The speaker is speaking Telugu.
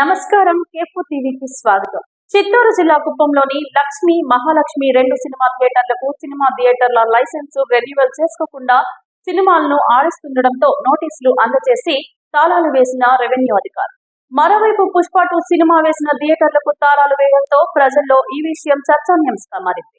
నమస్కారం కేఫో టీవీకి స్వాగతం. చిత్తూరు జిల్లా కుప్పంలోని లక్ష్మి మహాలక్ష్మి రెండు సినిమా థియేటర్లకు సినిమా థియేటర్ల లైసెన్స్ రెన్యువల్ చేసుకోకుండా సినిమాలను ఆడిస్తుండటంతో నోటీసులు అందజేసి తాళాలు వేసిన రెవెన్యూ అధికారులు మరోవైపు పుష్ప టూ సినిమా వేసిన థియేటర్లకు తాళాలు వేయడంతో ప్రజల్లో ఈ విషయం చర్చాన్యాంశంగా మారింది.